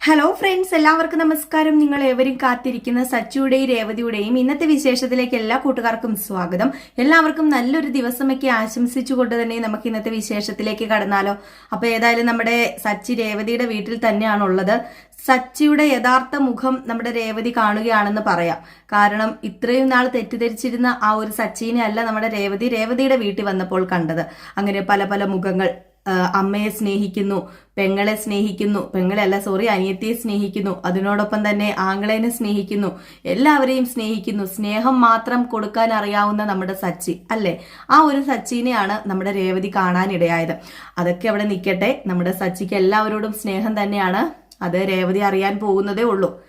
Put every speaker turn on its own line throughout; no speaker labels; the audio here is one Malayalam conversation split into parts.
ഹലോ ഫ്രണ്ട്സ് എല്ലാവർക്കും നമസ്കാരം. നിങ്ങൾ ഏവരും കാത്തിരിക്കുന്ന സച്ചുയുടെയും രേവതിയുടെയും ഇന്നത്തെ വിശേഷത്തിലേക്ക് എല്ലാ കൂട്ടുകാർക്കും സ്വാഗതം. എല്ലാവർക്കും നല്ലൊരു ദിവസമൊക്കെ ആശംസിച്ചുകൊണ്ട് തന്നെ നമുക്ക് ഇന്നത്തെ വിശേഷത്തിലേക്ക് കടന്നാലോ. അപ്പൊ ഏതായാലും നമ്മുടെ സച്ചി രേവതിയുടെ വീട്ടിൽ തന്നെയാണുള്ളത്. സച്ചിയുടെ യഥാർത്ഥ മുഖം നമ്മുടെ രേവതി കാണുകയാണെന്ന് പറയാം. കാരണം ഇത്രയും നാൾ തെറ്റിദ്ധരിച്ചിരുന്ന ആ ഒരു സച്ചിനെ അല്ല നമ്മുടെ രേവതി രേവതിയുടെ വീട്ടിൽ വന്നപ്പോൾ കണ്ടത്. അങ്ങനെ പല പല മുഖങ്ങൾ അമ്മയെ സ്നേഹിക്കുന്നു പെങ്ങളെ സ്നേഹിക്കുന്നു പെങ്ങളെ അല്ല സോറി അനിയത്തിയെ സ്നേഹിക്കുന്നു അതിനോടൊപ്പം തന്നെ ആങ്ങളേനെ സ്നേഹിക്കുന്നു എല്ലാവരെയും സ്നേഹിക്കുന്നു. സ്നേഹം മാത്രം കൊടുക്കാൻ അറിയാവുന്ന നമ്മുടെ സച്ചി അല്ലേ? ആ ഒരു സച്ചിനെയാണ് നമ്മുടെ രേവതി കാണാനിടയായത്. അതൊക്കെ അവിടെ നിൽക്കട്ടെ നമ്മുടെ സച്ചിക്ക് എല്ലാവരോടും സ്നേഹം തന്നെയാണ്. അത് രേവതി അറിയാൻ പോകുന്നതേ ഉള്ളൂ.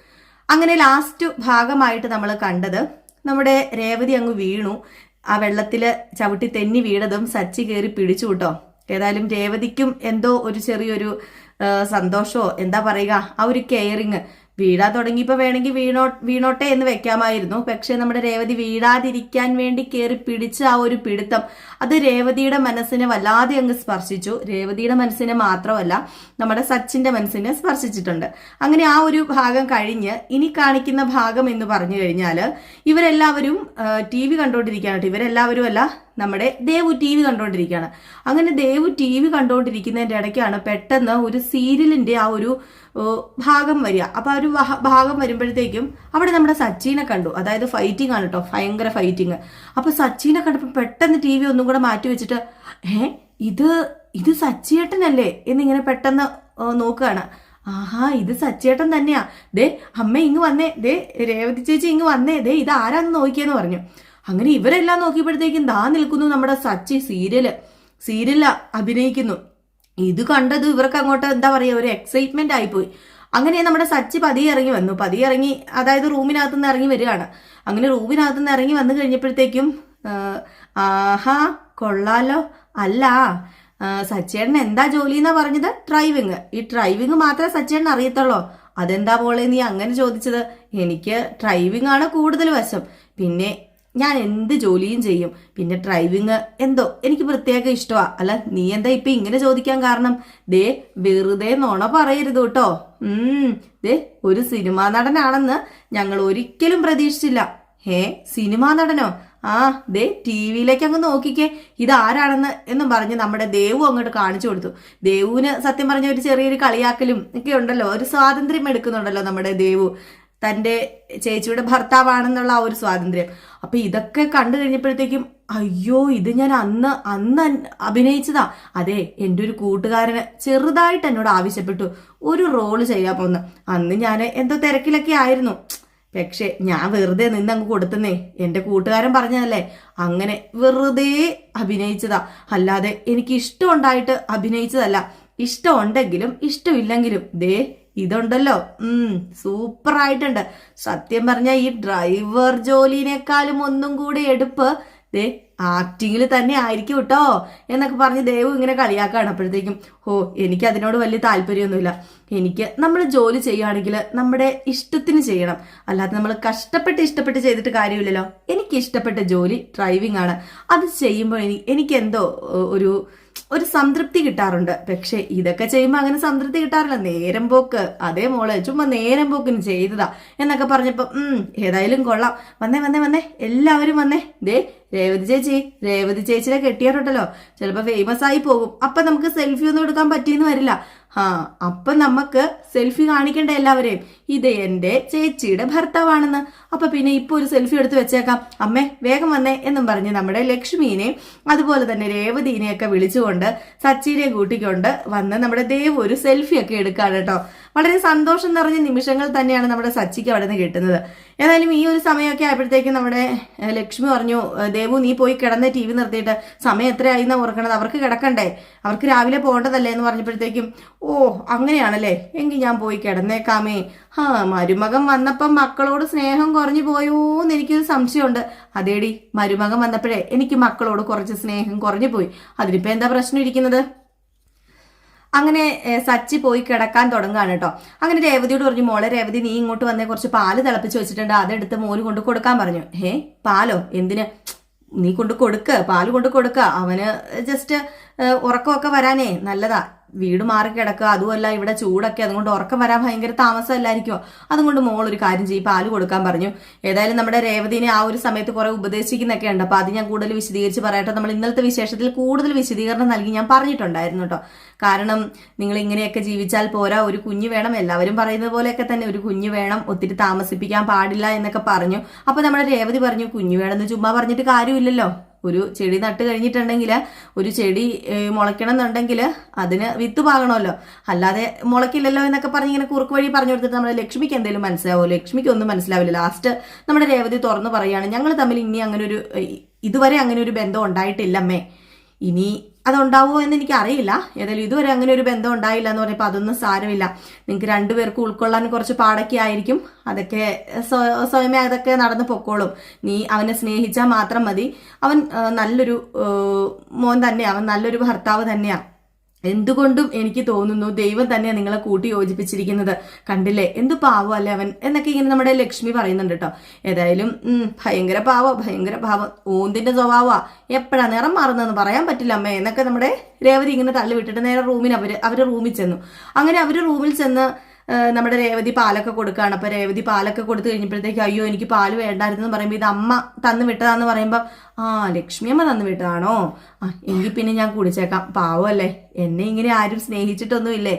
അങ്ങനെ ലാസ്റ്റ് ഭാഗമായിട്ട് നമ്മൾ കണ്ടത് നമ്മുടെ രേവതി അങ്ങ് വീണു. ആ വെള്ളത്തിൽ ചവിട്ടി തെന്നി വീണതും സച്ചി കയറി പിടിച്ചു കേട്ടോ. ഏതായാലും രേവതിക്കും എന്തോ ഒരു ചെറിയൊരു സന്തോഷമോ എന്താ പറയുക ആ ഒരു കെയറിങ് വീഴാൻ തുടങ്ങിയപ്പോൾ വേണമെങ്കിൽ വീണോ വീണോട്ടെ എന്ന് വെക്കാമായിരുന്നു. പക്ഷേ നമ്മുടെ രേവതി വീഴാതിരിക്കാൻ വേണ്ടി കയറി പിടിച്ച ആ ഒരു പിടുത്തം അത് രേവതിയുടെ മനസ്സിനെ വല്ലാതെ അങ്ങ് സ്പർശിച്ചു. രേവതിയുടെ മനസ്സിനെ മാത്രമല്ല നമ്മുടെ സച്ചിന്റെ മനസ്സിനെ സ്പർശിച്ചിട്ടുണ്ട്. അങ്ങനെ ആ ഒരു ഭാഗം കഴിഞ്ഞ് ഇനി കാണിക്കുന്ന ഭാഗം എന്ന് പറഞ്ഞു കഴിഞ്ഞാൽ ഇവരെല്ലാവരും ടി വി കണ്ടുകൊണ്ടിരിക്കുകയാണ് ഇവരെല്ലാവരും അല്ല നമ്മുടെ ദേവു ടി വി കണ്ടുകൊണ്ടിരിക്കുകയാണ് അങ്ങനെ ദേവു ടി വി കണ്ടുകൊണ്ടിരിക്കുന്നതിന്റെ ഇടയ്ക്കാണ് പെട്ടെന്ന് ഒരു സീരിയലിന്റെ ആ ഒരു ഭാഗം വരിക. അപ്പൊ ആ ഒരു ഭാഗം വരുമ്പോഴത്തേക്കും അവിടെ നമ്മുടെ സച്ചിനെ കണ്ടു. അതായത് ഫൈറ്റിംഗ് ആണ് കേട്ടോ ഭയങ്കര ഫൈറ്റിംഗ് അപ്പോൾ സച്ചിനെ കണ്ടപ്പോൾ പെട്ടെന്ന് ടി വി ഒന്നും കൂടെ മാറ്റി വെച്ചിട്ട് ഏ ഇത് ഇത് സച്ചിയേട്ടനല്ലേ? എന്നിങ്ങനെ പെട്ടെന്ന് നോക്കുകയാണ്. ആഹാ ഇത് സച്ചിയേട്ടൻ തന്നെയാ. ദേ അമ്മ ഇങ്ങ് വന്നേ. ദേ രേവതി ചേച്ചി ഇങ്ങ് വന്നേ. ദേ ഇത് ആരാന്ന് നോക്കിയെന്ന് പറഞ്ഞു. അങ്ങനെ ഇവരെല്ലാം നോക്കിയപ്പോഴത്തേക്കും ദാ നിൽക്കുന്നു നമ്മുടെ സച്ചി സീരിയൽ സീരിയലിൽ അഭിനയിക്കുന്നു. ഇത് കണ്ടത് ഇവർക്ക് അങ്ങോട്ട് എന്താ പറയുക ഒരു എക്സൈറ്റ്മെന്റ് ആയിപ്പോയി. അങ്ങനെ നമ്മുടെ സച്ചി പതിയെ ഇറങ്ങി വന്നു. പതിയെ ഇറങ്ങി അതായത് റൂമിനകത്തു നിന്ന് ഇറങ്ങി വരികയാണ്. അങ്ങനെ റൂമിനകത്തു നിന്ന് ഇറങ്ങി വന്നു കഴിഞ്ഞപ്പോഴത്തേക്കും ആഹാ കൊള്ളാലോ. അല്ല സച്ചേട്ടൻ എന്താ ജോലി എന്നാ പറഞ്ഞത്? ഡ്രൈവിങ്. ഈ ഡ്രൈവിങ് മാത്രമേ സച്ചേട്ടൻ അറിയത്തുള്ളൂ. അതെന്താ പോളെ നീ അങ്ങനെ ചോദിച്ചത്? എനിക്ക് ഡ്രൈവിംഗ് ആണ് കൂടുതൽ വശം. പിന്നെ ഞാൻ എന്ത് ജോലിയും ചെയ്യും. പിന്നെ ഡ്രൈവിങ് എന്തോ എനിക്ക് പ്രത്യേക ഇഷ്ടമാ അല്ല നീ എന്താ ഇപ്പൊ ഇങ്ങനെ ചോദിക്കാൻ കാരണം? ദേ വെറുതെ നോണ പറയരുത് കേട്ടോ. ദേ ഒരു സിനിമാ നടനാണെന്ന് ഞങ്ങൾ ഒരിക്കലും പ്രതീക്ഷിച്ചില്ല. ഹേ സിനിമാ നടനോ? ആ ദേ ടി വിയിലേക്ക് അങ്ങ് നോക്കിക്കേ. ഇതാരാണെന്ന് എന്നും പറഞ്ഞ് നമ്മുടെ ദേവു അങ്ങോട്ട് കാണിച്ചു കൊടുത്തു. ദേവുവിന് സത്യം പറഞ്ഞ ഒരു ചെറിയൊരു കളിയാക്കലും ഒക്കെ ഉണ്ടല്ലോ. ഒരു സ്വാതന്ത്ര്യം എടുക്കുന്നുണ്ടല്ലോ നമ്മുടെ ദേവു. തന്റെ ചേച്ചിയുടെ ഭർത്താവാണെന്നുള്ള ആ ഒരു സ്വാതന്ത്ര്യം. അപ്പൊ ഇതൊക്കെ കണ്ടു കഴിഞ്ഞപ്പോഴത്തേക്കും അയ്യോ ഇത് ഞാൻ അന്ന് അന്ന് അഭിനയിച്ചതാ. അതെ എന്റെ ഒരു കൂട്ടുകാരന് ചെറുതായിട്ട് എന്നോട് ആവശ്യപ്പെട്ടു ഒരു റോൾ ചെയ്യാൻ പോന്ന്. അന്ന് ഞാൻ എന്തോ തിരക്കിലൊക്കെ ആയിരുന്നു. പക്ഷെ ഞാൻ വെറുതെ നിന്ന് അങ്ങ് കൊടുത്തുന്നേ. എന്റെ കൂട്ടുകാരൻ പറഞ്ഞതല്ലേ? അങ്ങനെ വെറുതെ അഭിനയിച്ചതാ. അല്ലാതെ എനിക്ക് ഇഷ്ടമുണ്ടായിട്ട് അഭിനയിച്ചതല്ല. ഇഷ്ടമുണ്ടെങ്കിലും ഇഷ്ടമില്ലെങ്കിലും ദേ ഇതുണ്ടല്ലോ. ഉം സൂപ്പർ ആയിട്ടുണ്ട് സത്യം പറഞ്ഞ ഈ ഡ്രൈവർ ജോലിനേക്കാളും ഒന്നും കൂടി എടുപ്പ് ദേ ആക്ടിങ്ങിൽ തന്നെ ആയിരിക്കും കേട്ടോ എന്നൊക്കെ പറഞ്ഞ് ദേവു ഇങ്ങനെ കളിയാക്കാണ്. അപ്പോഴത്തേക്കും ഓ എനിക്ക് അതിനോട് വലിയ താല്പര്യമൊന്നുമില്ല. എനിക്ക് നമ്മൾ ജോലി ചെയ്യുകയാണെങ്കിൽ നമ്മുടെ ഇഷ്ടത്തിന് ചെയ്യണം. അല്ലാതെ നമ്മൾ കഷ്ടപ്പെട്ട് ഇഷ്ടപ്പെട്ട് ചെയ്തിട്ട് കാര്യമില്ലല്ലോ. എനിക്ക് ഇഷ്ടപ്പെട്ട ജോലി ഡ്രൈവിംഗ് ആണ്. അത് ചെയ്യുമ്പോൾ എനിക്ക് എന്തോ ഒരു ഒരു സംതൃപ്തി കിട്ടാറുണ്ട്. പക്ഷെ ഇതൊക്കെ ചെയ്യുമ്പോൾ അങ്ങനെ സംതൃപ്തി കിട്ടാറില്ല. നേരം പോക്ക്. അതേ മോളെ ചുമ്മാ നേരം പോക്കിന് ചെയ്തതാ എന്നൊക്കെ പറഞ്ഞപ്പോൾ ഏതായാലും കൊള്ളാം. വന്നേ വന്നേ വന്നേ. എല്ലാവരും വന്നേ. ദേ രേവതി ചേച്ചി രേവതി ചേച്ചിനെ കെട്ടിയാറുണ്ടല്ലോ ചിലപ്പോൾ ഫേമസ് ആയി പോകും. അപ്പൊ നമുക്ക് സെൽഫി ഒന്നും എടുക്കാൻ പറ്റിയെന്ന് വരില്ല. ആ അപ്പൊ നമുക്ക് സെൽഫി കാണിക്കേണ്ട എല്ലാവരെയും. ഇത് എന്റെ ചേച്ചിയുടെ ഭർത്താവാണെന്ന്. അപ്പൊ പിന്നെ ഇപ്പൊ ഒരു സെൽഫി എടുത്ത് വെച്ചേക്കാം. അമ്മേ വേഗം വന്നേ എന്നും പറഞ്ഞ് നമ്മുടെ ലക്ഷ്മീനെ അതുപോലെ തന്നെ രേവതിനെയൊക്കെ വിളിച്ചുകൊണ്ട് സച്ചിനെ കൂട്ടിക്കൊണ്ട് വന്ന് നമ്മുടെ ദേവ് ഒരു സെൽഫി ഒക്കെ എടുക്കാണ് കേട്ടോ. വളരെ സന്തോഷം നിറഞ്ഞ നിമിഷങ്ങൾ തന്നെയാണ് നമ്മുടെ സച്ചിക്ക് അവിടെ നിന്ന് കിട്ടുന്നത്. ഏതായാലും ഈ ഒരു സമയമൊക്കെ ആയപ്പോഴത്തേക്കും നമ്മുടെ ലക്ഷ്മി പറഞ്ഞു ദേവു നീ പോയി കിടന്ന് ടി വി നിർത്തിയിട്ട് സമയം എത്രയായി എന്നാ ഓർക്കണത്? അവർക്ക് കിടക്കണ്ടേ? അവർക്ക് രാവിലെ പോകേണ്ടതല്ലേ എന്ന് പറഞ്ഞപ്പോഴത്തേക്കും ഓ അങ്ങനെയാണല്ലേ? എങ്കിൽ ഞാൻ പോയി കിടന്നേക്കാമേ. ആ മരുമകൻ വന്നപ്പം മക്കളോട് സ്നേഹം കുറഞ്ഞു പോയോ എന്ന് എനിക്കൊരു സംശയമുണ്ട്. അതേടി മരുമകൻ വന്നപ്പോഴേ എനിക്ക് മക്കളോട് കുറച്ച് സ്നേഹം കുറഞ്ഞു പോയി. അതിനിപ്പോ എന്താ പ്രശ്നം ഇരിക്കുന്നത്? അങ്ങനെ സച്ചി പോയി കിടക്കാൻ തുടങ്ങുകയാണ് കേട്ടോ. അങ്ങനെ രേവതിയോട് പറഞ്ഞു മോളെ രേവതി നീ ഇങ്ങോട്ട് വന്നേ കുറച്ച് പാൽ തിളപ്പിച്ച് വെച്ചിട്ടുണ്ട്. അതെടുത്ത് മോന് കൊണ്ട് കൊടുക്കാൻ പറഞ്ഞു. ഹേ പാലോ? എന്തിന്? നീ കൊണ്ട് കൊടുക്ക് പാൽ കൊണ്ട് കൊടുക്ക. അവന് ജസ്റ്റ് ഉറക്കമൊക്കെ വരാനേ നല്ലതാ. വീട് മാറി കിടക്കുക അതുമല്ല ഇവിടെ ചൂടൊക്കെ അതുകൊണ്ട് ഉറക്കം വരാൻ ഭയങ്കര താമസമല്ലായിരിക്കുമോ അതുകൊണ്ട് മോൾ ഒരു കാര്യം ചെയ്യും പാൽ കൊടുക്കാൻ പറഞ്ഞു. ഏതായാലും നമ്മുടെ രേവതിനെ ആ ഒരു സമയത്ത് കുറെ ഉപദേശിക്കുന്നൊക്കെ ഉണ്ട്. അപ്പൊ അത് ഞാൻ കൂടുതൽ വിശദീകരിച്ച് പറയട്ടെ. നമ്മൾ ഇന്നലത്തെ വിശേഷത്തിൽ കൂടുതൽ വിശദീകരണം നൽകി ഞാൻ പറഞ്ഞിട്ടുണ്ടായിരുന്നു കേട്ടോ. കാരണം നിങ്ങൾ ഇങ്ങനെയൊക്കെ ജീവിച്ചാൽ പോരാ ഒരു കുഞ്ഞ് വേണം. എല്ലാവരും പറയുന്നത് പോലെയൊക്കെ തന്നെ ഒരു കുഞ്ഞ് വേണം ഒത്തിരി താമസിപ്പിക്കാൻ പാടില്ല എന്നൊക്കെ പറഞ്ഞു. അപ്പൊ നമ്മുടെ രേവതി പറഞ്ഞു കുഞ്ഞു വേണമെന്ന് ചുമ്മാ പറഞ്ഞിട്ട് കാര്യമില്ലല്ലോ. ഒരു ചെടി നട്ട് കഴിഞ്ഞിട്ടുണ്ടെങ്കിൽ ഒരു ചെടി മുളയ്ക്കണം എന്നുണ്ടെങ്കിൽ അതിന് വിത്ത് പാകണമല്ലോ. അല്ലാതെ മുളയ്ക്കില്ലല്ലോ എന്നൊക്കെ പറഞ്ഞ് ഇങ്ങനെ കുറുക്ക് വഴി പറഞ്ഞു കൊടുത്തിട്ട് നമ്മുടെ ലക്ഷ്മിക്ക് എന്തെങ്കിലും മനസ്സിലാവുമോ ലക്ഷ്മിക്ക് ഒന്നും മനസ്സിലാവില്ല. ലാസ്റ്റ് നമ്മുടെ രേവതി തുറന്നു പറയുകയാണ് ഞങ്ങൾ തമ്മിൽ ഇനി അങ്ങനെ ഒരു ഇതുവരെ അങ്ങനെ ഒരു ബന്ധം ഉണ്ടായിട്ടില്ലമ്മേ. ഇനി അതുണ്ടാവുമോ എന്ന് എനിക്ക് അറിയില്ല ഏതായാലും ഇതുവരെ അങ്ങനെ ഒരു ബന്ധം ഉണ്ടായില്ല എന്ന് പറഞ്ഞപ്പോൾ അതൊന്നും സാരമില്ല. നിങ്ങൾക്ക് രണ്ടുപേർക്ക് ഉൾക്കൊള്ളാൻ കുറച്ച് പാടൊക്കെ ആയിരിക്കും. അതൊക്കെ സ്വ- സ്വയമേ അതൊക്കെ നടന്നു പൊക്കോളും. നീ അവനെ സ്നേഹിച്ചാൽ മാത്രം മതി. അവൻ നല്ലൊരു മോൻ തന്നെയാണ് അവൻ നല്ലൊരു ഭർത്താവ് തന്നെയാ. എന്തുകൊണ്ടും എനിക്ക് തോന്നുന്നു ദൈവം തന്നെ നിങ്ങളെ കൂട്ടി യോജിപ്പിച്ചിരിക്കുന്നത്. കണ്ടില്ലേ? എന്ത് പാവം അല്ലേ അവൻ? എന്നൊക്കെ ഇങ്ങനെ നമ്മുടെ ലക്ഷ്മി പറയുന്നുണ്ട് കേട്ടോ. ഏതായാലും ഭയങ്കര പാവം ഭയങ്കര പാവം. ഓന്തിന്റെ സ്വഭാവമാ എപ്പോഴാ നിറം മാറുന്നതെന്ന് പറയാൻ പറ്റില്ല അമ്മേ. എന്നൊക്കെ നമ്മുടെ രേവതി ഇങ്ങനെ തള്ളി വിട്ടിട്ട് നേരെ റൂമിന് അവർ അവർ റൂമിൽ ചെന്നു. അങ്ങനെ അവർ റൂമിൽ ചെന്ന് നമ്മുടെ രേവതി പാലൊക്കെ കൊടുക്കുകയാണ് അപ്പൊ രേവതി പാലൊക്കെ കൊടുത്തു കഴിഞ്ഞപ്പോഴത്തേക്ക് അയ്യോ എനിക്ക് പാൽ വേണ്ടായിരുന്നു എന്ന് പറയുമ്പോൾ ഇത് അമ്മ തന്നു വിട്ടതാന്ന് പറയുമ്പോൾ ആ ലക്ഷ്മി അമ്മ തന്നു വിട്ടതാണോ? ആ എങ്കിൽ പിന്നെ ഞാൻ കുടിച്ചേക്കാം. പാവമല്ലേ എന്നെ ഇങ്ങനെ ആരും സ്നേഹിച്ചിട്ടൊന്നുമില്ലേ?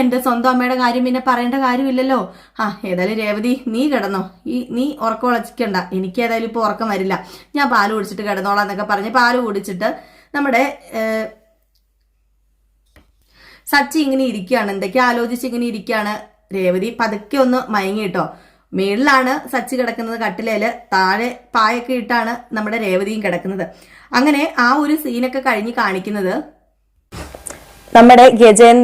എന്റെ സ്വന്തം അമ്മയുടെ കാര്യം പിന്നെ പറയേണ്ട കാര്യമില്ലല്ലോ. ആ ഏതായാലും രേവതി നീ കിടന്നോ. ഈ നീ ഉറക്കം ഉളച്ചിക്കണ്ട എനിക്ക് ഏതായാലും ഇപ്പോൾ ഉറക്കം വരില്ല. ഞാൻ പാൽ കുടിച്ചിട്ട് കിടന്നോളാം എന്നൊക്കെ പറഞ്ഞ് പാൽ കുടിച്ചിട്ട് നമ്മുടെ സച്ചി ഇങ്ങനെ ഇരിക്കുകയാണ് എന്തൊക്കെ ആലോചിച്ച് ഇങ്ങനെ ഇരിക്കുകയാണ് രേവതി പതുക്കെ ഒന്ന് മയങ്ങി കേട്ടോ. മേളിലാണ് സച്ചി കിടക്കുന്നത് കട്ടിലേൽ. താഴെ പായൊക്കെ ഇട്ടാണ് നമ്മുടെ രേവതിയും കിടക്കുന്നത്. അങ്ങനെ ആ ഒരു സീനൊക്കെ കഴിഞ്ഞ് കാണിക്കുന്നത്
നമ്മുടെ ഗജേൻ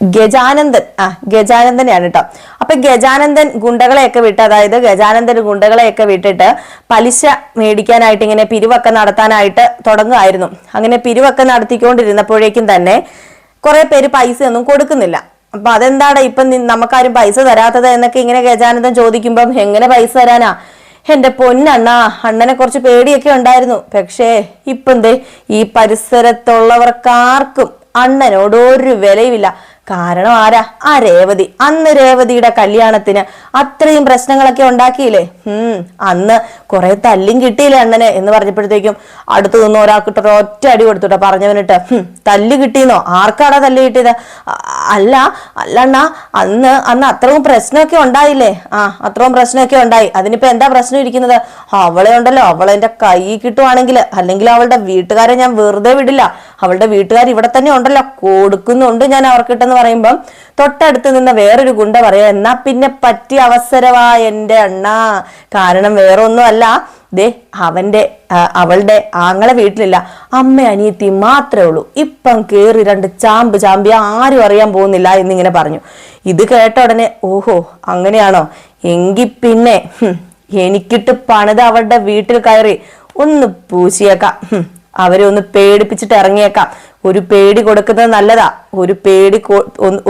ഗജാനന്ദൻ. ആ ഗജാനന്ദനെയാണ് കേട്ടോ. അപ്പൊ ഗജാനന്ദൻ ഗുണ്ടകളെയൊക്കെ വിട്ട് അതായത് ഗജാനന്ദൻ ഗുണ്ടകളെയൊക്കെ വിട്ടിട്ട് പലിശ മേടിക്കാനായിട്ട് ഇങ്ങനെ പിരിവൊക്കെ നടത്താനായിട്ട് തുടങ്ങുമായിരുന്നു. അങ്ങനെ പിരിവൊക്കെ നടത്തിക്കൊണ്ടിരുന്നപ്പോഴേക്കും തന്നെ കുറെ പേര് പൈസ ഒന്നും കൊടുക്കുന്നില്ല. അപ്പൊ അതെന്താണ് ഇപ്പൊ നമുക്കാരും പൈസ തരാത്തത് എന്നൊക്കെ ഇങ്ങനെ ഗജാനന്ദൻ ചോദിക്കുമ്പം എങ്ങനെ പൈസ തരാനാ? എന്റെ പൊന്നണ്ണ അണ്ണനെ കുറച്ച് പേടിയൊക്കെ ഉണ്ടായിരുന്നു. പക്ഷേ ഇപ്പൊ എന്തേ ഈ പരിസരത്തുള്ളവർക്കാർക്കും അണ്ണനോട് ഒരു വിലയുമില്ല. കാരണം ആരാ? ആ രേവതി. അന്ന് രേവതിയുടെ കല്യാണത്തിന് അത്രയും പ്രശ്നങ്ങളൊക്കെ ഉണ്ടാക്കിയില്ലേ? ഉം അന്ന് കുറെ തല്ലും കിട്ടിയില്ലേ അണ്ണനെ എന്ന് പറഞ്ഞപ്പോഴത്തേക്കും അടുത്തു നിന്ന് ഒരാൾക്കിട്ട് ഒറ്റ അടി കൊടുത്തുട്ടോ പറഞ്ഞവനിട്ട്. "ഹും, തല്ല് കിട്ടിയെന്നോ? ആർക്കാടാ തല്ല് കിട്ടിയത്? അല്ല അല്ലണ്ണ അന്ന് അന്ന് അത്രയും പ്രശ്നമൊക്കെ ഉണ്ടായില്ലേ? ആ അത്രയും പ്രശ്നമൊക്കെ ഉണ്ടായി. അതിനിപ്പോ എന്താ പ്രശ്നം ഇരിക്കുന്നത്? അവളെ ഉണ്ടല്ലോ. അവളെ എന്റെ കൈ കിട്ടുവാണെങ്കിൽ അല്ലെങ്കിൽ അവളുടെ വീട്ടുകാരെ ഞാൻ വെറുതെ വിടില്ല. അവളുടെ വീട്ടുകാർ ഇവിടെ തന്നെ ഉണ്ടല്ലോ. കൊടുക്കുന്നുണ്ട് ഞാൻ അവർക്കിട്ടെന്ന് പറയുമ്പം തൊട്ടടുത്ത് നിന്ന് വേറൊരു ഗുണ്ട പറയാ എന്നാ പിന്നെ പറ്റിയ അവസരവാ എന്റെ അണ്ണ. കാരണം വേറെ ഒന്നും അല്ല ദേ അവന്റെ അവളുടെ ആങ്ങളെ വീട്ടിലില്ല. അമ്മ അനിയത്തി മാത്രമേ ഉള്ളൂ. ഇപ്പം കേറി രണ്ട് ചാമ്പ് ചാമ്പി ആരും അറിയാൻ പോകുന്നില്ല എന്നിങ്ങനെ പറഞ്ഞു. ഇത് കേട്ട ഉടനെ ഓഹോ അങ്ങനെയാണോ? എങ്കി പിന്നെ എനിക്കിട്ട് പണിത് അവളുടെ വീട്ടിൽ കയറി ഒന്ന് പൂശിയേക്കാം. അവരെ ഒന്ന് പേടിപ്പിച്ചിട്ട് ഇറങ്ങിയേക്കാം. ഒരു പേടി കൊടുക്കുന്നത് നല്ലതാ. ഒരു പേടി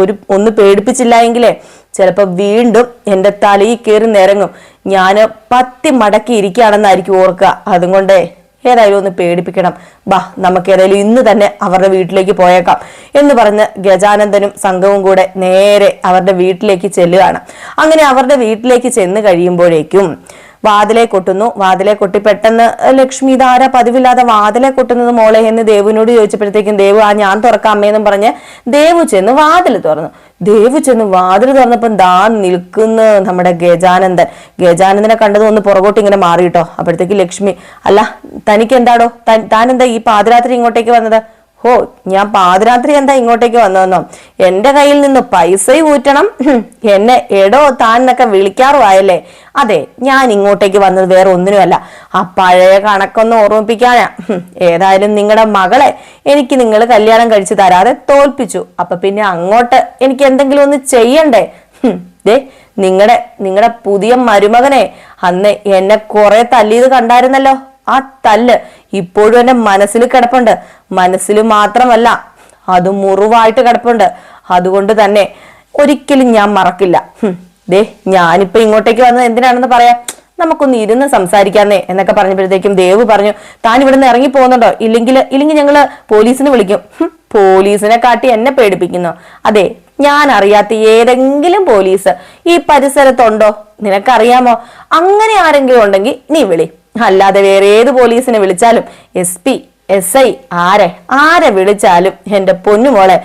ഒരു ഒന്ന് പേടിപ്പിച്ചില്ല എങ്കിലേ ചിലപ്പോൾ വീണ്ടും എന്റെ തലയിൽ കയറി നിരങ്ങും. ഞാൻ പത്തി മടക്കി ഇരിക്കുകയാണെന്നായിരിക്കും ഓർക്കുക. അതുകൊണ്ടേ ഏതായാലും ഒന്ന് പേടിപ്പിക്കണം. ബാ നമുക്ക് ഏതായാലും ഇന്ന് തന്നെ അവരുടെ വീട്ടിലേക്ക് പോയേക്കാം എന്ന് പറഞ്ഞ് ഗജാനന്ദനും സംഘവും കൂടെ നേരെ അവരുടെ വീട്ടിലേക്ക് ചെല്ലുകയാണ്. അങ്ങനെ അവരുടെ വീട്ടിലേക്ക് ചെന്ന് കഴിയുമ്പോഴേക്കും വാതിലെ കൊട്ടുന്നു. വാതിലെ കൊട്ടി പെട്ടെന്ന് ലക്ഷ്മി ഇതാരാ പതിവില്ലാതെ വാതിലെ കൊട്ടുന്നത് മോളെ എന്ന് ദേവിനോട് ചോദിച്ചപ്പോഴത്തേക്കും ദേവു ആ ഞാൻ തുറക്കാം അമ്മയെന്നും പറഞ്ഞ് ദേവു ചെന്ന് വാതിൽ തുറന്നു. ദേവു ചെന്ന് വാതിൽ തുറന്നപ്പം ദാ നിൽക്കുന്ന നമ്മുടെ ഗജാനന്ദൻ. ഗജാനന്ദനെ കണ്ടത് ഒന്ന് പുറകോട്ട് ഇങ്ങനെ മാറിയിട്ടോ അപ്പോഴത്തേക്ക് ലക്ഷ്മി അല്ല തനിക്ക് എന്താടോ? താൻ എന്താ ഈ പാതിരാത്രി ഇങ്ങോട്ടേക്ക് വന്നത്? ഓ ഞാൻ പാതിരാത്രി എന്താ ഇങ്ങോട്ടേക്ക് വന്നതെന്നോ? എന്റെ കയ്യിൽ നിന്ന് പൈസയും ഊറ്റണം. എന്നെ എടോ താൻ എന്നൊക്കെ വിളിക്കാറുമായല്ലേ അതെ ഞാൻ ഇങ്ങോട്ടേക്ക് വന്നത് വേറെ ഒന്നിനുമല്ല. ആ പഴയ കണക്കൊന്ന് ഓർമ്മിപ്പിക്കാനാ. ഹും, ഏതായാലും നിങ്ങളുടെ മകളെ എനിക്ക് നിങ്ങൾ കല്യാണം കഴിച്ചു തരാതെ തോൽപ്പിച്ചു. അപ്പൊ പിന്നെ അങ്ങോട്ട് എനിക്ക് എന്തെങ്കിലും ഒന്ന് ചെയ്യണ്ടേ? ഹും, ദേ നിങ്ങളുടെ നിങ്ങളുടെ പുതിയ മരുമകനെ അന്ന് എന്നെ കുറെ തല്ലിയത് കണ്ടായിരുന്നല്ലോ. ആ തല്ല് ഇപ്പോഴും എന്റെ മനസ്സിൽ കിടപ്പുണ്ട്. മനസ്സിൽ മാത്രമല്ല അത് മുറിവായിട്ട് കിടപ്പുണ്ട്. അതുകൊണ്ട് തന്നെ ഒരിക്കലും ഞാൻ മറക്കില്ല. ദേ ഞാനിപ്പോ ഇങ്ങോട്ടേക്ക് വന്നത് എന്തിനാണെന്ന് പറയാം. നമുക്കൊന്ന് ഇരുന്ന് സംസാരിക്കാന്നേ എന്നൊക്കെ പറഞ്ഞപ്പോഴത്തേക്കും ദേവ് പറഞ്ഞു താൻ ഇവിടുന്ന് ഇറങ്ങി പോകുന്നുണ്ടോ? ഇല്ലെങ്കിൽ ഇല്ലെങ്കിൽ ഞങ്ങൾ പോലീസിനെ വിളിക്കും. പോലീസിനെ കാട്ടി എന്നെ പേടിപ്പിക്കുന്നു. അതെ ഞാൻ അറിയാത്ത ഏതെങ്കിലും പോലീസ് ഈ പരിസരത്തുണ്ടോ? നിനക്കറിയാമോ? അങ്ങനെ ആരെങ്കിലും ഉണ്ടെങ്കിൽ നീ വിളി. അല്ലാതെ വേറെ ഏത് പോലീസിനെ വിളിച്ചാലും എസ് പി എസ് ഐ ആരെ ആരെ വിളിച്ചാലും എന്റെ പൊന്നുമോളെ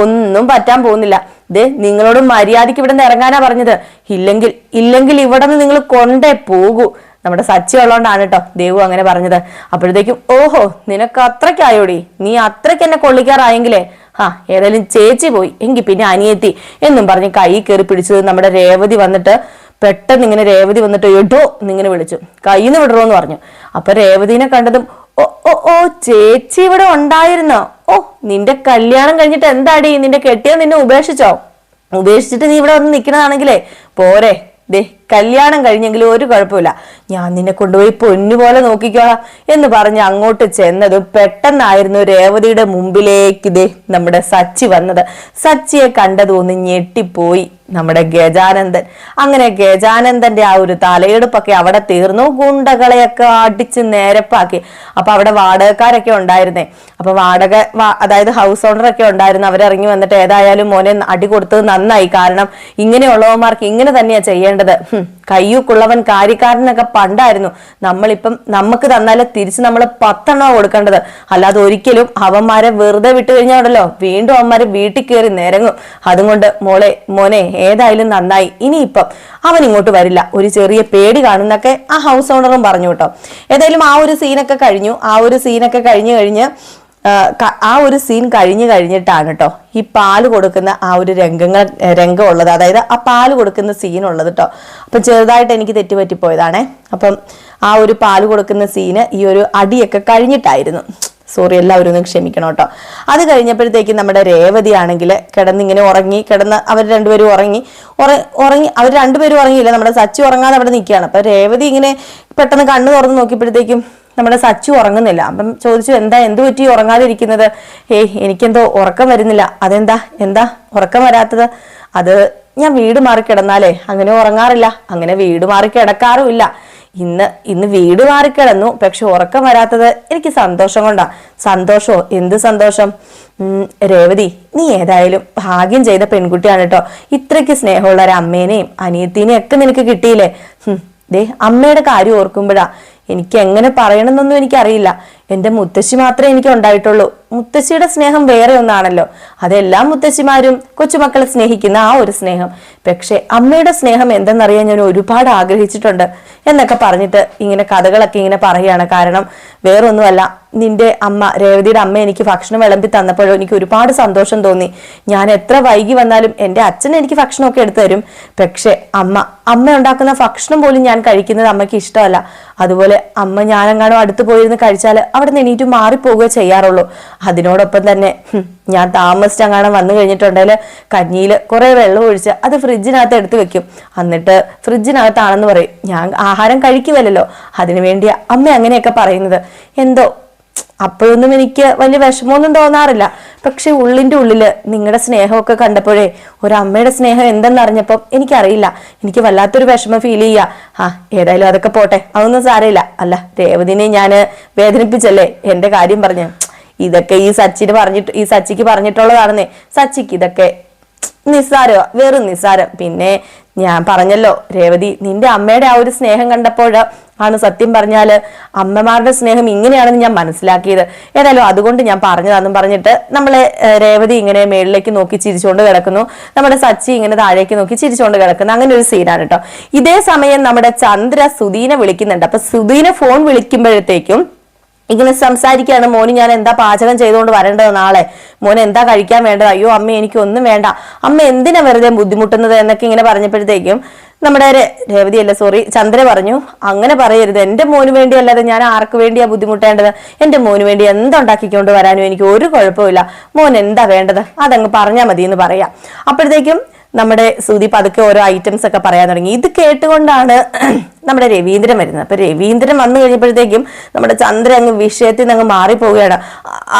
ഒന്നും പറ്റാൻ പോകുന്നില്ല. ദേ നിങ്ങളോട് മര്യാദയ്ക്ക് ഇവിടെ നിന്ന് ഇറങ്ങാനാ പറഞ്ഞത്. ഇല്ലെങ്കിൽ ഇല്ലെങ്കിൽ ഇവിടെ നിന്ന് നിങ്ങൾ കൊണ്ടേ പോകൂ. നമ്മുടെ സച്ചി ഉള്ളതുകൊണ്ടാണ് കേട്ടോ ദേവു അങ്ങനെ പറഞ്ഞത്. അപ്പോഴത്തേക്കും ഓഹോ നിനക്ക് അത്രയ്ക്കായോടി? നീ അത്രയ്ക്ക് എന്നെ കൊള്ളിക്കാറായെങ്കിലേ? ആ ഏതായാലും ചേച്ചി പോയി. എങ്കിൽ പിന്നെ അനിയത്തി എന്നും പറഞ്ഞ് കൈ കയറി പിടിച്ചത് നമ്മുടെ രേവതി വന്നിട്ട് പെട്ടെന്ന് ഇങ്ങനെ രേവതി വന്നിട്ട് എടോ എന്നിങ്ങനെ വിളിച്ചു. കയ്യിന്ന് വിടറോ എന്ന് പറഞ്ഞു. അപ്പൊ രേവതിനെ കണ്ടതും ഓ ഓ ഓ ചേച്ചി ഇവിടെ ഉണ്ടായിരുന്നോ? ഓ നിന്റെ കല്യാണം കഴിഞ്ഞിട്ട് എന്താടി? നിന്റെ കെട്ടിയോ നിന്നെ ഉപേക്ഷിച്ചോ? ഉപേക്ഷിച്ചിട്ട് നീ ഇവിടെ വന്ന് നിൽക്കണതാണെങ്കിലേ പോരെ. ദേ കല്യാണം കഴിഞ്ഞെങ്കിലും ഒരു കുഴപ്പമില്ല. ഞാൻ നിന്നെ കൊണ്ടുപോയി പൊന്നുപോലെ നോക്കിക്കോളാം എന്ന് പറഞ്ഞ് അങ്ങോട്ട് ചെന്നതും പെട്ടെന്നായിരുന്നു രേവതിയുടെ മുമ്പിലേക്ക് ദേ നമ്മുടെ സച്ചി വന്നത്. സച്ചിയെ കണ്ടതൊന്ന് ഞെട്ടിപ്പോയി നമ്മുടെ ഗജാനന്ദൻ. അങ്ങനെ ഗജാനന്ദന്റെ ആ ഒരു തലയെടുപ്പൊക്കെ അവിടെ തീർന്നു. ഗുണ്ടകളെയൊക്കെ അടിച്ച് നേരപ്പാക്കി. അപ്പൊ അവിടെ വാടകക്കാരൊക്കെ ഉണ്ടായിരുന്നേ. അപ്പൊ വാടക അതായത് ഹൗസ് ഓണറൊക്കെ ഉണ്ടായിരുന്നു. അവരിറങ്ങി വന്നിട്ട് ഏതായാലും മോനെ അടി കൊടുത്തത് നന്നായി. കാരണം ഇങ്ങനെയുള്ളവന്മാർക്ക് ഇങ്ങനെ തന്നെയാ ചെയ്യേണ്ടത്. കയ്യൂക്കുള്ളവൻ കാര്യക്കാരനൊക്കെ പണ്ടായിരുന്നു. നമ്മളിപ്പം നമുക്ക് തന്നാലേ തിരിച്ച് നമ്മൾ പത്തെണ്ണ കൊടുക്കേണ്ടത്. അല്ലാതെ ഒരിക്കലും അവന്മാരെ വെറുതെ വിട്ടു കഴിഞ്ഞാൽ ഉണ്ടല്ലോ വീണ്ടും അവന്മാരെ വീട്ടിൽ കയറി നിരങ്ങും. അതുകൊണ്ട് മോളെ മോനെ ഏതായാലും നന്നായി. ഇനിയിപ്പം അവൻ ഇങ്ങോട്ട് വരില്ല. ഒരു ചെറിയ പേടി കാണുന്നൊക്കെ ആ ഹൗസ് ഓണറും പറഞ്ഞു കേട്ടോ. ഏതായാലും ആ ഒരു സീനൊക്കെ കഴിഞ്ഞു. ആ ഒരു സീനൊക്കെ കഴിഞ്ഞു കഴിഞ്ഞ് ആ, ഒരു സീൻ കഴിഞ്ഞു കഴിഞ്ഞിട്ടാണ് കേട്ടോ ഈ പാൽ കൊടുക്കുന്ന ആ ഒരു രംഗങ്ങൾ രംഗമുള്ളത്. അതായത് ആ പാൽ കൊടുക്കുന്ന സീൻ ഉള്ളത് കേട്ടോ അപ്പം ചെറുതായിട്ട് എനിക്ക് തെറ്റുപറ്റിപ്പോയതാണേ. അപ്പം ആ ഒരു പാൽ കൊടുക്കുന്ന സീന് ഈ ഒരു അടിയൊക്കെ കഴിഞ്ഞിട്ടായിരുന്നു. സോറി എല്ലാവരും ഒന്ന് ക്ഷമിക്കണം കേട്ടോ അത് കഴിഞ്ഞപ്പോഴത്തേക്കും നമ്മുടെ രേവതി ആണെങ്കിൽ കിടന്നിങ്ങനെ ഉറങ്ങി കിടന്ന് അവർ രണ്ടുപേരും ഉറങ്ങി ഉറങ്ങി അവർ രണ്ടുപേരും ഉറങ്ങിയില്ല. നമ്മുടെ സച്ചി ഉറങ്ങാതെ അവിടെ നിൽക്കുകയാണ്. അപ്പം രേവതി ഇങ്ങനെ പെട്ടെന്ന് കണ്ണു തുറന്ന് നോക്കിയപ്പോഴത്തേക്കും നമ്മുടെ സച്ചു ഉറങ്ങുന്നില്ല. അപ്പം ചോദിച്ചു എന്താ എന്ത് പറ്റി? ഉറങ്ങാതിരിക്കുന്നത്? ഏയ് എനിക്കെന്തോ ഉറക്കം വരുന്നില്ല. അതെന്താ? എന്താ ഉറക്കം വരാത്തത്? അത് ഞാൻ വീട് മാറി കിടന്നാലേ അങ്ങനെ ഉറങ്ങാറില്ല. അങ്ങനെ വീട് മാറി കിടക്കാറുമില്ല ഇന്ന് ഇന്ന് വീട് മാറി കിടന്നു. പക്ഷെ ഉറക്കം വരാത്തത് എനിക്ക് സന്തോഷം കൊണ്ടാ. സന്തോഷോ? എന്ത് സന്തോഷം? രേവതി നീ ഏതായാലും ഭാഗ്യം ചെയ്ത പെൺകുട്ടിയാണ് കേട്ടോ ഇത്രയ്ക്ക് സ്നേഹമുള്ള ഒരു അമ്മേനെയും അനിയത്തിനെയും ഒക്കെ നിനക്ക് കിട്ടിയില്ലേ? ദേ അമ്മയുടെ കാര്യം ഓർക്കുമ്പോഴാ എനിക്ക് എങ്ങനെ പറയണമെന്നൊന്നും എനിക്കറിയില്ല. എന്റെ മുത്തശ്ശി മാത്രമേ എനിക്ക് ഉണ്ടായിട്ടുള്ളൂ മുത്തശ്ശിയുടെ സ്നേഹം വേറെ ഒന്നാണല്ലോ. അതെല്ലാ മുത്തശ്ശിമാരും കൊച്ചുമക്കളെ സ്നേഹിക്കുന്ന ആ ഒരു സ്നേഹം. പക്ഷെ അമ്മയുടെ സ്നേഹം എന്തെന്നറിയാൻ ഞാൻ ഒരുപാട് ആഗ്രഹിച്ചിട്ടുണ്ട് എന്നൊക്കെ പറഞ്ഞിട്ട് ഇങ്ങനെ കഥകളൊക്കെ ഇങ്ങനെ പറയുകയാണ്. കാരണം വേറൊന്നുമല്ല നിന്റെ അമ്മ രേവതിയുടെ അമ്മ എനിക്ക് ഭക്ഷണം വിളമ്പി തന്നപ്പോഴും എനിക്ക് ഒരുപാട് സന്തോഷം തോന്നി. ഞാൻ എത്ര വൈകി വന്നാലും എന്റെ അച്ഛൻ എനിക്ക് ഭക്ഷണമൊക്കെ എടുത്തു തരും. പക്ഷെ അമ്മ അമ്മ ഉണ്ടാക്കുന്ന ഭക്ഷണം പോലും ഞാൻ കഴിക്കുന്നത് അമ്മയ്ക്ക് ഇഷ്ടമല്ല. അതുപോലെ അമ്മ ഞാനെങ്ങാനും അടുത്ത് പോയിരുന്ന് കഴിച്ചാൽ അവിടെ നിന്ന് എണീറ്റ് മാറിപ്പോവുകയോ ചെയ്യാറുള്ളൂ. അതിനോടൊപ്പം തന്നെ ഞാൻ താമസിച്ചങ്ങാനും വന്നു കഴിഞ്ഞിട്ടുണ്ടെങ്കിൽ കഞ്ഞിയിൽ കുറേ വെള്ളം ഒഴിച്ച് അത് ഫ്രിഡ്ജിനകത്ത് എടുത്ത് വെക്കും. എന്നിട്ട് ഫ്രിഡ്ജിനകത്താണെന്ന് പറയും ഞാൻ ആഹാരം കഴിക്കുമല്ലോ അതിനു വേണ്ടി അമ്മ അങ്ങനെയൊക്കെ പറയുന്നത്. എന്തോ അപ്പോഴൊന്നും എനിക്ക് വലിയ വിഷമമൊന്നും തോന്നാറില്ല. പക്ഷെ ഉള്ളിന്റെ ഉള്ളിൽ നിങ്ങളുടെ സ്നേഹമൊക്കെ കണ്ടപ്പോഴേ ഒരു അമ്മയുടെ സ്നേഹം എന്തെന്നറിഞ്ഞപ്പം എനിക്കറിയില്ല. എനിക്ക് വല്ലാത്തൊരു വിഷമം ഫീൽ ചെയ്യുക ആ ഏതായാലും അതൊക്കെ പോട്ടെ അതൊന്നും സാരമില്ല. അല്ല രേവതിനെ ഞാൻ വേദനിപ്പിച്ചല്ലേ എന്റെ കാര്യം പറഞ്ഞു. ഇതൊക്കെ ഈ സച്ചിന് പറഞ്ഞിട്ട് ഈ സച്ചിക്ക് പറഞ്ഞിട്ടുള്ളതാണെന്നേ. സച്ചിക്ക് ഇതൊക്കെ നിസ്സാരോ വെറും നിസ്സാരം. പിന്നെ ഞാൻ പറഞ്ഞല്ലോ രേവതി നിന്റെ അമ്മയുടെ ആ ഒരു സ്നേഹം കണ്ടപ്പോൾ ആണ് സത്യം പറഞ്ഞാൽ അമ്മമാരുടെ സ്നേഹം ഇങ്ങനെയാണെന്ന് ഞാൻ മനസ്സിലാക്കിയത്. ഏതായാലും അതുകൊണ്ട് ഞാൻ പറഞ്ഞതാണെന്ന് പറഞ്ഞിട്ട് നമ്മളെ രേവതി ഇങ്ങനെ മേളിലേക്ക് നോക്കി ചിരിച്ചുകൊണ്ട് കിടക്കുന്നു. നമ്മുടെ സച്ചി ഇങ്ങനെ താഴേക്ക് നോക്കി ചിരിച്ചുകൊണ്ട് കിടക്കുന്നു. അങ്ങനെ ഒരു സീനാണ് കേട്ടോ. ഇതേ സമയം നമ്മുടെ ചന്ദ്ര സുധീനെ വിളിക്കുന്നുണ്ട്. അപ്പൊ സുധീനെ ഫോൺ വിളിക്കുമ്പോഴത്തേക്കും ഇങ്ങനെ സംസാരിക്കുകയാണ്. മോന് ഞാൻ എന്താ പാചകം ചെയ്തുകൊണ്ട് വരേണ്ടത് നാളെ? മോൻ എന്താ കഴിക്കാൻ വേണ്ടത്? അയ്യോ അമ്മ എനിക്ക് ഒന്നും വേണ്ട. അമ്മ എന്തിനാ വെറുതെ ബുദ്ധിമുട്ടുന്നത് എന്നൊക്കെ ഇങ്ങനെ പറഞ്ഞപ്പോഴത്തേക്കും നമ്മുടെ രേവതി അല്ല സോറി ചന്ദ്ര പറഞ്ഞു അങ്ങനെ പറയരുത്. എന്റെ മോന് വേണ്ടി അല്ലാതെ ഞാൻ ആർക്ക് വേണ്ടിയാ ബുദ്ധിമുട്ടേണ്ടത്? എന്റെ മോന് വേണ്ടി എന്തുണ്ടാക്കിക്കൊണ്ട് വരാനും എനിക്ക് ഒരു കുഴപ്പമില്ല മോൻ എന്താ വേണ്ടത്? അതങ്ങ് പറഞ്ഞാൽ മതി എന്ന് പറയാം. അപ്പോഴത്തേക്കും നമ്മുടെ ശ്രുതി പതുക്കെ ഓരോ ഐറ്റംസ് ഒക്കെ പറയാൻ തുടങ്ങി. ഇത് കേട്ടുകൊണ്ടാണ് നമ്മുടെ രവീന്ദ്രൻ വരുന്നത്. അപ്പൊ രവീന്ദ്രൻ വന്നു കഴിഞ്ഞപ്പോഴത്തേക്കും നമ്മുടെ ചന്ദ്രൻ അങ്ങ് വിഷയത്തിൽ നിന്ന് അങ്ങ് മാറിപ്പോവുകയാണ്.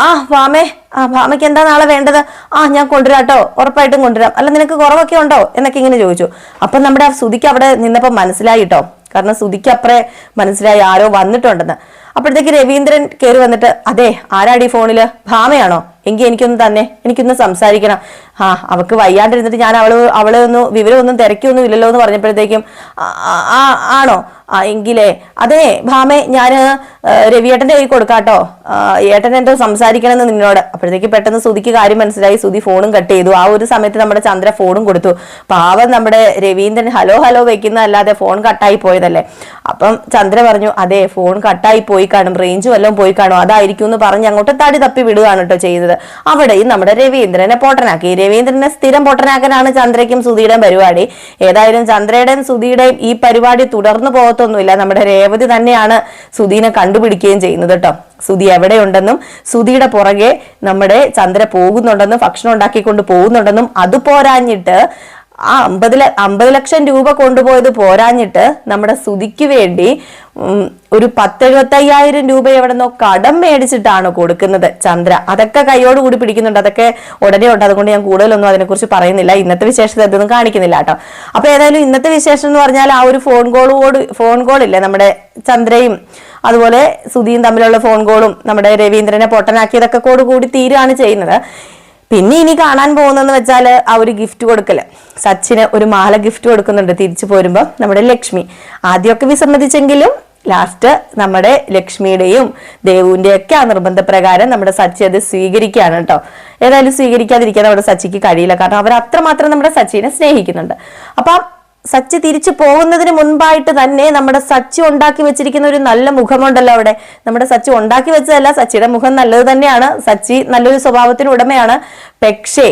ആ ഭാമേ ആ ഭാമയ്ക്ക് എന്താ നാളെ വേണ്ടത്? ആ ഞാൻ കൊണ്ടുവരാട്ടോ ഉറപ്പായിട്ടും കൊണ്ടുവരാം. അല്ല നിനക്ക് കുറവൊക്കെ ഉണ്ടോ? എന്നൊക്കെ ഇങ്ങനെ ചോദിച്ചു. അപ്പൊ നമ്മുടെ ആ സുതിക്ക് അവിടെ നിന്നപ്പോ മനസ്സിലായിട്ടോ കാരണം ശ്രുതിക്ക് അപ്പറേ മനസ്സിലായി ആരോ വന്നിട്ടുണ്ടെന്ന്. അപ്പോഴത്തേക്ക് രവീന്ദ്രൻ കയറി വന്നിട്ട് അതെ ആരാടി ഫോണിൽ ഭാമയാണോ എങ്കിൽ എനിക്കൊന്ന് തന്നെ എനിക്കൊന്ന് സംസാരിക്കണം. ആ അവക്ക് വയ്യാണ്ടിരുന്നിട്ട് ഞാൻ അവൾ അവളെ ഒന്ന് വിവരമൊന്നും തിരക്കിയൊന്നും ഇല്ലല്ലോ എന്ന് പറഞ്ഞപ്പോഴത്തേക്കും "ആ, ആണോ? ആ എങ്കിലേ അതെ ഭാമേ ഞാൻ രവിയേട്ടന്റെ കൈ കൊടുക്കാട്ടോ. ഏട്ടൻ എന്തോ സംസാരിക്കണമെന്ന് നിന്നോട്. അപ്പോഴത്തേക്ക് പെട്ടെന്ന് സുതിക്ക് കാര്യം മനസ്സിലായി. സുതി ഫോണും കട്ട് ചെയ്തു. ആ ഒരു സമയത്ത് നമ്മുടെ ചന്ദ്ര ഫോണും കൊടുത്തു. പാവം നമ്മുടെ രവീന്ദ്രൻ ഹലോ ഹലോ വെക്കുന്ന അല്ലാതെ ഫോൺ കട്ടായി പോയതല്ലേ? അപ്പം ചന്ദ്ര പറഞ്ഞു അതെ ഫോൺ കട്ടായി പോയി കാണും. റേഞ്ച് വല്ലതും പോയി കാണും. അതായിരിക്കും എന്ന് പറഞ്ഞ് അങ്ങോട്ട് തടി തപ്പി വിടുകയാണ് കേട്ടോ ചെയ്തത്. അവിടെയും നമ്മുടെ രവീന്ദ്രനെ പൊട്ടനാക്കി. രവീന്ദ്രനെ സ്ഥിരം പൊട്ടനാക്കാനാണ് ചന്ദ്രയ്ക്കും സുധിയുടെയും പരിപാടി. ഏതായാലും ചന്ദ്രയുടെയും സുധിയുടെയും ഈ പരിപാടി തുടർന്നു പോകത്തൊന്നുമില്ല. നമ്മുടെ രേവതി തന്നെയാണ് സുധീനെ കണ്ടുപിടിക്കുകയും ചെയ്യുന്നത് കേട്ടോ. സുധി എവിടെയുണ്ടെന്നും സുധിയുടെ പുറകെ നമ്മുടെ ചന്ദ്ര പോകുന്നുണ്ടെന്നും ഭക്ഷണം ഉണ്ടാക്കിക്കൊണ്ട് പോകുന്നുണ്ടെന്നും അത് പോരാഞ്ഞിട്ട് ആ അമ്പത് അമ്പത് ലക്ഷം രൂപ കൊണ്ടുപോയത് പോരാഞ്ഞിട്ട് നമ്മുടെ സുതിക്ക് വേണ്ടി ഒരു പത്തെഴുപത്തയ്യായിരം രൂപ എവിടെന്നോ കടം മേടിച്ചിട്ടാണ് കൊടുക്കുന്നത് ചന്ദ്ര. അതൊക്കെ കൈയോട് കൂടി പിടിക്കുന്നുണ്ട്. അതൊക്കെ ഉടനെ ഉണ്ട്. അതുകൊണ്ട് ഞാൻ കൂടുതലൊന്നും അതിനെക്കുറിച്ച് പറയുന്നില്ല. ഇന്നത്തെ വിശേഷത ഇതൊന്നും കാണിക്കുന്നില്ല കേട്ടോ. അപ്പൊ ഏതായാലും ഇന്നത്തെ വിശേഷം എന്ന് പറഞ്ഞാൽ ആ ഒരു ഫോൺ കോളോട് ഫോൺ കോൾ ഇല്ലേ നമ്മുടെ ചന്ദ്രയും അതുപോലെ സുധിയും തമ്മിലുള്ള ഫോൺ കോളും നമ്മുടെ രവീന്ദ്രനെ പൊട്ടനാക്കിയതൊക്കെ കൂടി തീരുകയാണ് ചെയ്യുന്നത്. പിന്നെ ഇനി കാണാൻ പോകുന്നതെന്ന് വെച്ചാൽ ആ ഒരു ഗിഫ്റ്റ് കൊടുക്കൽ. സച്ചിന് ഒരു മാല ഗിഫ്റ്റ് കൊടുക്കുന്നുണ്ട്. തിരിച്ചു പോരുമ്പോൾ നമ്മുടെ ലക്ഷ്മി. ആദ്യമൊക്കെ വിസമ്മതിച്ചെങ്കിലും ലാസ്റ്റ് നമ്മുടെ ലക്ഷ്മിയുടെയും ദേവുവിന്റെ ഒക്കെ ആ നിർബന്ധപ്രകാരം നമ്മുടെ സച്ചി അത് സ്വീകരിക്കുകയാണ് കേട്ടോ. ഏതായാലും സ്വീകരിക്കാതിരിക്കാൻ നമ്മുടെ സച്ചിക്ക് കഴിയില്ല. കാരണം അവർ അത്രമാത്രം നമ്മുടെ സച്ചിനെ സ്നേഹിക്കുന്നുണ്ട്. അപ്പൊ സച്ചി തിരിച്ചു പോകുന്നതിന് മുൻപായിട്ട് തന്നെ നമ്മുടെ സച്ചി ഉണ്ടാക്കി വെച്ചിരിക്കുന്ന ഒരു നല്ല മുഖമുണ്ടല്ലോ അവിടെ. നമ്മുടെ സച്ചി ഉണ്ടാക്കി വെച്ചതല്ല സച്ചിയുടെ മുഖം നല്ലത് തന്നെയാണ്. സച്ചി നല്ലൊരു സ്വഭാവത്തിന് ഉടമയാണ് പക്ഷേ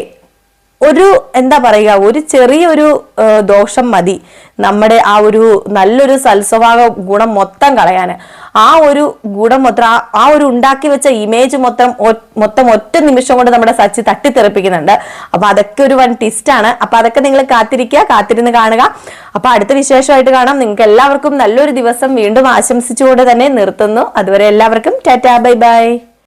ഒരു എന്താ പറയുക ഒരു ചെറിയൊരു ദോഷം മതി. നമ്മുടെ ആ ഒരു നല്ലൊരു സൽസ്വഭാവ ഗുണം മൊത്തം കളയാൻ ആ ഒരു ഗുണം മൊത്തം ആ- ഒരു ഉണ്ടാക്കി വെച്ച ഇമേജ് മൊത്തം മൊത്തം ഒറ്റ നിമിഷം കൊണ്ട് നമ്മുടെ സച്ചി തട്ടിത്തെറിപ്പിക്കുന്നുണ്ട്. അപ്പൊ അതൊക്കെ ഒരു വൺ ടിസ്റ്റ് ആണ്. അപ്പൊ അതൊക്കെ നിങ്ങൾ കാത്തിരിക്കുക കാത്തിരുന്ന് കാണുക. അപ്പൊ അടുത്ത വിശേഷമായിട്ട് കാണാം. നിങ്ങൾക്ക് എല്ലാവർക്കും നല്ലൊരു ദിവസം വീണ്ടും ആശംസിച്ചുകൊണ്ട് തന്നെ നിർത്തുന്നു. അതുവരെ എല്ലാവർക്കും ടാറ്റാ ബൈ ബൈ.